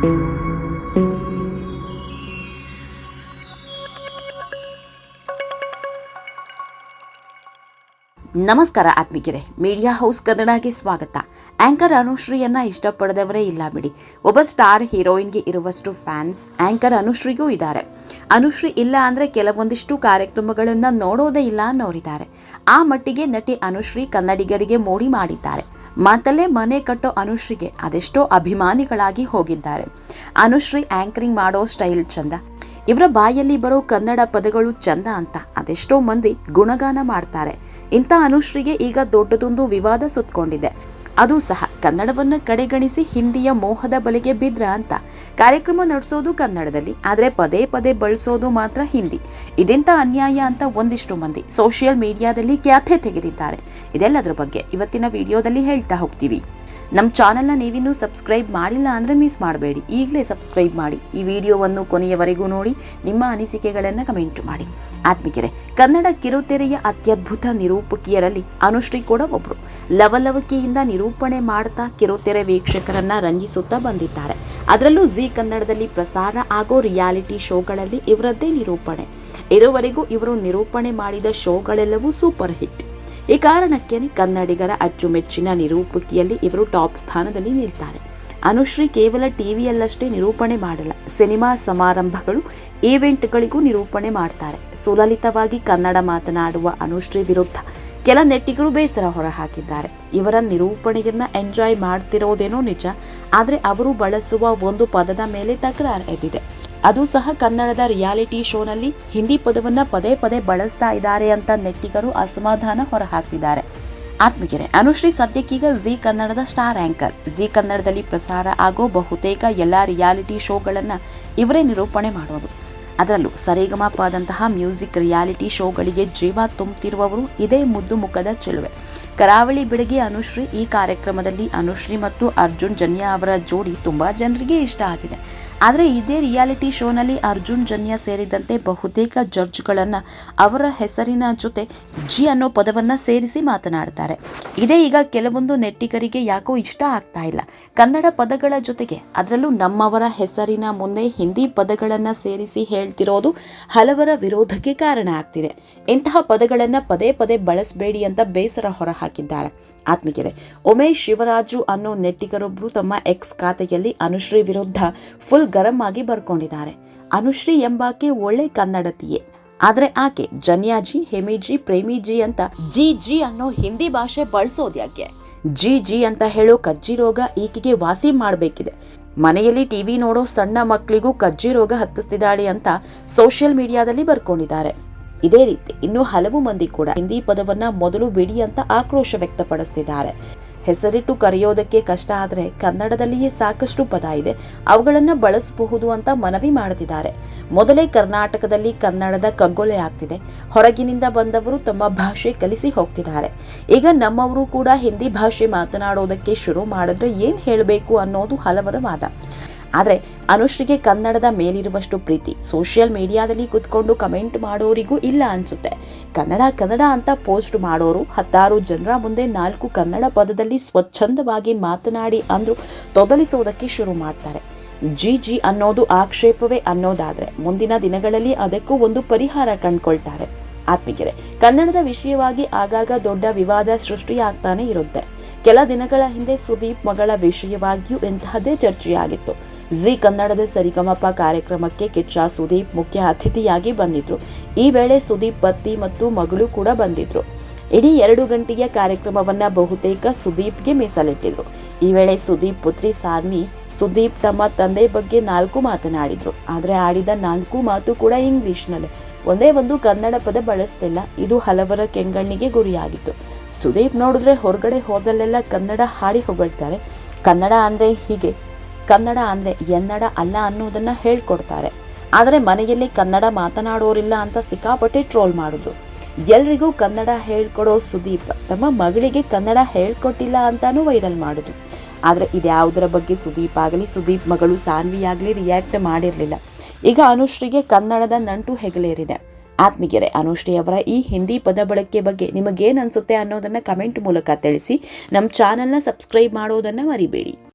ನಮಸ್ಕಾರ ಆತ್ಮಿಕರೆ, media house ಕನ್ನಡಗೆ ಸ್ವಾಗತ. Anchor ಅನುಶ್ರೀಯನ್ನ ಇಷ್ಟಪಡದವರೇ ಇಲ್ಲ ಬಿಡಿ. ಒಬ್ಬ ಸ್ಟಾರ್ ಹೀರೋಯಿನ್ಗೆ ಇರುವಷ್ಟು ಫ್ಯಾನ್ಸ್ ಆಂಕರ್ ಅನುಶ್ರೀಗೂ ಇದ್ದಾರೆ. ಅನುಶ್ರೀ ಇಲ್ಲ ಅಂದರೆ ಕೆಲವೊಂದಿಷ್ಟು ಕಾರ್ಯಕ್ರಮಗಳನ್ನು ನೋಡೋದೇ ಇಲ್ಲ ಅನ್ನೋರಿದ್ದಾರೆ. ಆ ಮಟ್ಟಿಗೆ ನಟಿ ಅನುಶ್ರೀ ಕನ್ನಡಿಗರಿಗೆ ಮೋಡಿ ಮಾಡಿದ್ದಾರೆ. ಮಾತಲ್ಲೇ ಮನೆ ಕಟ್ಟೋ ಅನುಶ್ರೀಗೆ ಅದೆಷ್ಟೋ ಅಭಿಮಾನಿಗಳಾಗಿ ಹೋಗಿದ್ದಾರೆ. ಅನುಶ್ರೀ ಆಂಕರಿಂಗ್ ಮಾಡೋ ಸ್ಟೈಲ್ ಚಂದ. ಇವರ ಬಾಯಲ್ಲಿ ಬರೋ ಕನ್ನಡ ಪದಗಳು ಚಂದ ಅಂತ ಅದೆಷ್ಟೋ ಮಂದಿ ಗುಣಗಾನ ಮಾಡ್ತಾರೆ. ಇಂಥ ಅನುಶ್ರೀಗೆ ಈಗ ದೊಡ್ಡದೊಂದು ವಿವಾದ ಸುತ್ತಕೊಂಡಿದೆ ಅದು ಸಹ ಕನ್ನಡವನ್ನು ಕಡೆಗಣಿಸಿ ಹಿಂದಿಯ ಮೋಹದ ಬಲೆಗೆ ಬಿದ್ರ ಅಂತ. ಕಾರ್ಯಕ್ರಮ ನಡೆಸೋದು ಕನ್ನಡದಲ್ಲಿ, ಆದರೆ ಪದೇ ಪದೇ ಬಳಸೋದು ಮಾತ್ರ ಹಿಂದಿ. ಇದೆಂಥ ಅನ್ಯಾಯ ಅಂತ ಒಂದಿಷ್ಟು ಮಂದಿ ಸೋಷಿಯಲ್ ಮೀಡಿಯಾದಲ್ಲಿ ಖ್ಯಾತೆ ತೆಗೆದಿದ್ದಾರೆ. ಇದೆಲ್ಲದರ ಬಗ್ಗೆ ಇವತ್ತಿನ ವಿಡಿಯೋದಲ್ಲಿ ಹೇಳ್ತಾ ಹೋಗ್ತೀವಿ. ನಮ್ಮ ಚಾನೆಲ್ನ ನೀವಿನ್ನೂ ಸಬ್ಸ್ಕ್ರೈಬ್ ಮಾಡಿಲ್ಲ ಅಂದರೆ ಮಿಸ್ ಮಾಡಬೇಡಿ. ಈಗಲೇ ಸಬ್ಸ್ಕ್ರೈಬ್ ಮಾಡಿ. ಈ ವಿಡಿಯೋವನ್ನು ಕೊನೆಯವರೆಗೂ ನೋಡಿ, ನಿಮ್ಮ ಅನಿಸಿಕೆಗಳನ್ನು ಕಮೆಂಟ್ ಮಾಡಿ. ಆತ್ಮಿಕರೆ ಕನ್ನಡ ಕಿರುತೆರೆಯ ಅತ್ಯದ್ಭುತ ನಿರೂಪಕಿಯರಲ್ಲಿ ಅನುಶ್ರೀ ಕೂಡ ಒಬ್ಬರು ಲವಲವಿಕೆಯಿಂದ ನಿರೂಪಣೆ ಮಾಡ್ತಾ ಕಿರುತೆರೆ ವೀಕ್ಷಕರನ್ನು ರಂಜಿಸುತ್ತಾ ಬಂದಿದ್ದಾರೆ. ಅದರಲ್ಲೂ ಜಿ ಕನ್ನಡದಲ್ಲಿ ಪ್ರಸಾರ ಆಗೋ ರಿಯಾಲಿಟಿ ಶೋಗಳಲ್ಲಿ ಇವರದ್ದೇ ನಿರೂಪಣೆ. ಇದುವರೆಗೂ ಇವರು ನಿರೂಪಣೆ ಮಾಡಿದ ಶೋಗಳೆಲ್ಲವೂ ಸೂಪರ್ ಹಿಟ್. ಈ ಕಾರಣಕ್ಕೆ ಕನ್ನಡಿಗರ ಅಚ್ಚುಮೆಚ್ಚಿನ ನಿರೂಪಕಿಯಲ್ಲಿ ಇವರು ಟಾಪ್ ಸ್ಥಾನದಲ್ಲಿ ನಿಲ್ತಾರೆ. ಅನುಶ್ರೀ ಕೇವಲ ಟಿವಿಯಲ್ಲಷ್ಟೇ ನಿರೂಪಣೆ ಮಾಡಲ್ಲ, ಸಿನಿಮಾ ಸಮಾರಂಭಗಳು, ಈವೆಂಟ್ಗಳಿಗೂ ನಿರೂಪಣೆ ಮಾಡ್ತಾರೆ. ಸುಲಲಿತವಾಗಿ ಕನ್ನಡ ಮಾತನಾಡುವ ಅನುಶ್ರೀ ವಿರುದ್ಧ ಕೆಲ ನೆಟ್ಟಿಗಳು ಬೇಸರ ಹೊರಹಾಕಿದ್ದಾರೆ. ಇವರ ನಿರೂಪಣೆಯನ್ನ ಎಂಜಾಯ್ ಮಾಡ್ತಿರೋದೇನೋ ನಿಜ, ಆದರೆ ಅವರು ಬಳಸುವ ಒಂದು ಪದದ ಮೇಲೆ ತಕರಾರು ಎದ್ದಿದೆ. ಅದು ಸಹ ಕನ್ನಡದ ರಿಯಾಲಿಟಿ ಶೋನಲ್ಲಿ ಹಿಂದಿ ಪದವನ್ನ ಪದೇ ಪದೇ ಬಳಸ್ತಾ ಇದ್ದಾರೆ ಅಂತ ನೆಟ್ಟಿಗರು ಅಸಮಾಧಾನ ಹೊರಹಾಕ್ತಿದ್ದಾರೆ. ಆತ್ಮಗೆರೆ ಅನುಶ್ರೀ ಸದ್ಯಕ್ಕೀಗ ಜಿ ಕನ್ನಡದ ಸ್ಟಾರ್ ಆಂಕರ್. ಜಿ ಕನ್ನಡದಲ್ಲಿ ಪ್ರಸಾರ ಆಗೋ ಬಹುತೇಕ ಎಲ್ಲ ರಿಯಾಲಿಟಿ ಶೋಗಳನ್ನು ಇವರೇ ನಿರೂಪಣೆ ಮಾಡೋದು ಅದರಲ್ಲೂ ಸರಿಗಮಪದಂತಹ ಮ್ಯೂಸಿಕ್ ರಿಯಾಲಿಟಿ ಶೋಗಳಿಗೆ ಜೀವ ತುಂಬುತ್ತಿರುವವರು ಇದೇ ಮುದ್ದು ಮುಖದ ಚೆಲುವೆ. ಕರಾವಳಿ ಬೆಳಗ್ಗೆ ಅನುಶ್ರೀ ಈ ಕಾರ್ಯಕ್ರಮದಲ್ಲಿ ಅನುಶ್ರೀ ಮತ್ತು ಅರ್ಜುನ್ ಜನ್ಯ ಅವರ ಜೋಡಿ ತುಂಬಾ ಜನರಿಗೆ ಇಷ್ಟ ಆಗಿದೆ. ಆದರೆ ಇದೇ ರಿಯಾಲಿಟಿ ಶೋನಲ್ಲಿ ಅರ್ಜುನ್ ಜನ್ಯ ಸೇರಿದಂತೆ ಬಹುತೇಕ ಜಡ್ಜ್ಗಳನ್ನು ಅವರ ಹೆಸರಿನ ಜೊತೆ ಜಿ ಅನ್ನೋ ಪದವನ್ನು ಸೇರಿಸಿ ಮಾತನಾಡ್ತಾರೆ. ಇದೇ ಈಗ ಕೆಲವೊಂದು ನೆಟ್ಟಿಗರಿಗೆ ಯಾಕೋ ಇಷ್ಟ ಆಗ್ತಾ ಇಲ್ಲ. ಕನ್ನಡ ಪದಗಳ ಜೊತೆಗೆ ಅದರಲ್ಲೂ ನಮ್ಮವರ ಹೆಸರಿನ ಮುಂದೆ ಹಿಂದಿ ಪದಗಳನ್ನು ಸೇರಿಸಿ ಹೇಳ್ತಿರೋದು ಹಲವರ ವಿರೋಧಕ್ಕೆ ಕಾರಣ ಆಗ್ತಿದೆ. ಇಂತಹ ಪದಗಳನ್ನು ಪದೇ ಪದೇ ಬಳಸಬೇಡಿ ಅಂತ ಬೇಸರ ಹೊರಹಾಕಿದ್ದಾರೆ. ಆತ್ಮಿಕಿದೆ ಉಮೇಶ್ ಶಿವರಾಜು ಅನ್ನೋ ನೆಟ್ಟಿಗರೊಬ್ಬರು ತಮ್ಮ ಎಕ್ಸ್ ಖಾತೆಯಲ್ಲಿ ಅನುಶ್ರೀ ವಿರುದ್ಧ ಫುಲ್ ಗರಂ ಆಗಿ ಬರ್ಕೊಂಡಿದ್ದಾರೆ. ಅನುಶ್ರೀ ಎಂಬಾಕೆ ಒಳ್ಳೆ ಕನ್ನಡತಿಯೇ. ಆದರೆ ಆಕೆ ಜನ್ಯಾಜಿ, ಹೆಮಿಜಿ, ಪ್ರೇಮಿಜಿ ಅಂತ ಜಿ ಜಿ ಅನ್ನೋ ಹಿಂದಿ ಭಾಷೆ ಬಳಸೋದ್ಯಾಕೆ ಜಿ ಜಿ ಅಂತ ಹೇಳೋ ಕಜ್ಜಿ ರೋಗ ಈಕೆಗೆ ವಾಸಿ ಮಾಡಬೇಕಿದೆ. ಮನೆಯಲ್ಲಿ ಟಿವಿ ನೋಡೋ ಸಣ್ಣ ಮಕ್ಕಳಿಗೂ ಕಜ್ಜಿ ರೋಗ ಹತ್ತಿಸ್ತಿದ್ದಾಳೆ ಅಂತ ಸೋಷಿಯಲ್ ಮೀಡಿಯಾದಲ್ಲಿ ಬರ್ಕೊಂಡಿದ್ದಾರೆ. ಇದೇ ರೀತಿ ಇನ್ನೂ ಹಲವು ಮಂದಿ ಕೂಡ ಹಿಂದಿ ಪದವನ್ನ ಮೊದಲು ಬಿಡಿ ಅಂತ ಆಕ್ರೋಶ ವ್ಯಕ್ತಪಡಿಸ್ತಿದ್ದಾರೆ. ಹೆಸರಿಟ್ಟು ಕರೆಯೋದಕ್ಕೆ ಕಷ್ಟ ಆದರೆ ಕನ್ನಡದಲ್ಲಿಯೇ ಸಾಕಷ್ಟು ಪದ ಇದೆ. ಅವುಗಳನ್ನು ಬಳಸಬಹುದು ಅಂತ ಮನವಿ ಮಾಡುತ್ತಿದ್ದಾರೆ ಮೊದಲೇ ಕರ್ನಾಟಕದಲ್ಲಿ ಕನ್ನಡದ ಕಗ್ಗೊಲೆ ಆಗ್ತಿದೆ. ಹೊರಗಿನಿಂದ ಬಂದವರು ತಮ್ಮ ಭಾಷೆ ಕಲಿಸಿ ಹೋಗ್ತಿದ್ದಾರೆ. ಈಗ ನಮ್ಮವರು ಕೂಡ ಹಿಂದಿ ಭಾಷೆ ಮಾತನಾಡೋದಕ್ಕೆ ಶುರು ಮಾಡಿದ್ರೆ ಏನು ಹೇಳಬೇಕು ಅನ್ನೋದು ಹಲವರ ವಾದ. ಆದರೆ ಅನುಶ್ರೀಗೆ ಕನ್ನಡದ ಮೇಲಿರುವಷ್ಟು ಪ್ರೀತಿ ಸೋಷಿಯಲ್ ಮೀಡಿಯಾದಲ್ಲಿ ಕುತ್ಕೊಂಡು ಕಮೆಂಟ್ ಮಾಡೋರಿಗೂ ಇಲ್ಲ ಅನಿಸುತ್ತೆ. ಕನ್ನಡ ಕನ್ನಡ ಅಂತ ಪೋಸ್ಟ್ ಮಾಡೋರು ಹತ್ತಾರು ಜನರ ಮುಂದೆ ನಾಲ್ಕು ಕನ್ನಡ ಪದದಲ್ಲಿ ಸ್ವಚ್ಛಂದವಾಗಿ ಮಾತನಾಡಿ ಅಂದರು ತೊದಲಿಸೋದಕ್ಕೆ ಶುರು ಮಾಡ್ತಾರೆ. ಜಿ ಜಿ ಅನ್ನೋದು ಆಕ್ಷೇಪವೇ ಅನ್ನೋದಾದರೆ ಮುಂದಿನ ದಿನಗಳಲ್ಲಿ ಅದಕ್ಕೂ ಒಂದು ಪರಿಹಾರ ಕಂಡುಕೊಳ್ತಾರೆ. ಆತ್ಮಿಕರೆ, ಕನ್ನಡದ ವಿಷಯವಾಗಿ ಆಗಾಗ ದೊಡ್ಡ ವಿವಾದ ಸೃಷ್ಟಿಯಾಗ್ತಾನೆ ಇರುತ್ತೆ. ಕೆಲ ದಿನಗಳ ಹಿಂದೆ ಸುದೀಪ್ ಮಗಳ ವಿಷಯವಾಗಿಯೂ ಇಂತಹದ್ದೇ ಚರ್ಚೆಯಾಗಿತ್ತು. ಜಿ ಕನ್ನಡದ ಸರಿಗಮಪ ಕಾರ್ಯಕ್ರಮಕ್ಕೆ ಕಿಚ್ಚ ಸುದೀಪ್ ಮುಖ್ಯ ಅತಿಥಿಯಾಗಿ ಬಂದಿದ್ರು. ಈ ವೇಳೆ ಸುದೀಪ್ ಪತ್ನಿ ಮತ್ತು ಮಗಳು ಕೂಡ ಬಂದಿದ್ರು. ಇಡೀ ಎರಡು ಗಂಟೆಯ ಕಾರ್ಯಕ್ರಮವನ್ನ ಬಹುತೇಕ ಸುದೀಪ್ಗೆ ಮೀಸಲಿಟ್ಟಿದ್ರು. ಈ ವೇಳೆ ಸುದೀಪ್ ಪುತ್ರಿ ಸಾರ್ಮಿ ಸುದೀಪ್ ತಮ್ಮ ತಂದೆ ಬಗ್ಗೆ ನಾಲ್ಕು ಮಾತನಾಡಿದ್ರು. ಆದರೆ ಆಡಿದ ನಾಲ್ಕು ಮಾತು ಕೂಡ ಇಂಗ್ಲಿಷ್ನಲ್ಲೇ. ಒಂದೇ ಒಂದು ಕನ್ನಡ ಪದ ಬಳಸ್ತಿಲ್ಲ, ಇದು ಹಲವರ ಕೆಂಗಣ್ಣಿಗೆ ಗುರಿಯಾಗಿತ್ತು. ಸುದೀಪ್ ನೋಡಿದ್ರೆ ಹೊರಗಡೆ ಹೋದಲ್ಲೆಲ್ಲ ಕನ್ನಡ ಹಾಡಿ ಹೊಗಳ್ತಾರೆ. ಕನ್ನಡ ಅಂದರೆ ಹೀಗೆ ಕನ್ನಡ ಅಂದರೆ ಎನ್ನಡ ಅಲ್ಲ ಅನ್ನೋದನ್ನು ಹೇಳ್ಕೊಡ್ತಾರೆ. ಆದರೆ ಮನೆಯಲ್ಲಿ ಕನ್ನಡ ಮಾತನಾಡೋರಿಲ್ಲ ಅಂತ ಸಿಕ್ಕಾಪಟ್ಟೆ ಟ್ರೋಲ್ ಮಾಡಿದ್ರು. ಎಲ್ರಿಗೂ ಕನ್ನಡ ಹೇಳ್ಕೊಡೋ ಸುದೀಪ್ ತಮ್ಮ ಮಗಳಿಗೆ ಕನ್ನಡ ಹೇಳ್ಕೊಟ್ಟಿಲ್ಲ ಅಂತಾನು ವೈರಲ್ ಮಾಡಿದ್ರು. ಆದರೆ ಇದ್ಯಾವುದರ ಬಗ್ಗೆ ಸುದೀಪ್ ಆಗಲಿ, ಸುದೀಪ್ ಮಗಳು ಸಾನ್ವಿ ಆಗಲಿ ರಿಯಾಕ್ಟ್ ಮಾಡಿರಲಿಲ್ಲ. ಈಗ ಅನುಶ್ರೀಗೆ ಕನ್ನಡದ ನಂಟು ಹೆಗಲೇರಿದೆ. ಆತ್ಮಿಗೆರೆ ಅನುಶ್ರೀ ಅವರ ಈ ಹಿಂದಿ ಪದ ಬಳಕೆ ಬಗ್ಗೆ ನಿಮಗೇನು ಅನಿಸುತ್ತೆ ಅನ್ನೋದನ್ನು ಕಮೆಂಟ್ ಮೂಲಕ ತಿಳಿಸಿ ನಮ್ಮ ಚಾನಲ್ನ ಸಬ್ಸ್ಕ್ರೈಬ್ ಮಾಡೋದನ್ನು ಮರಿಬೇಡಿ.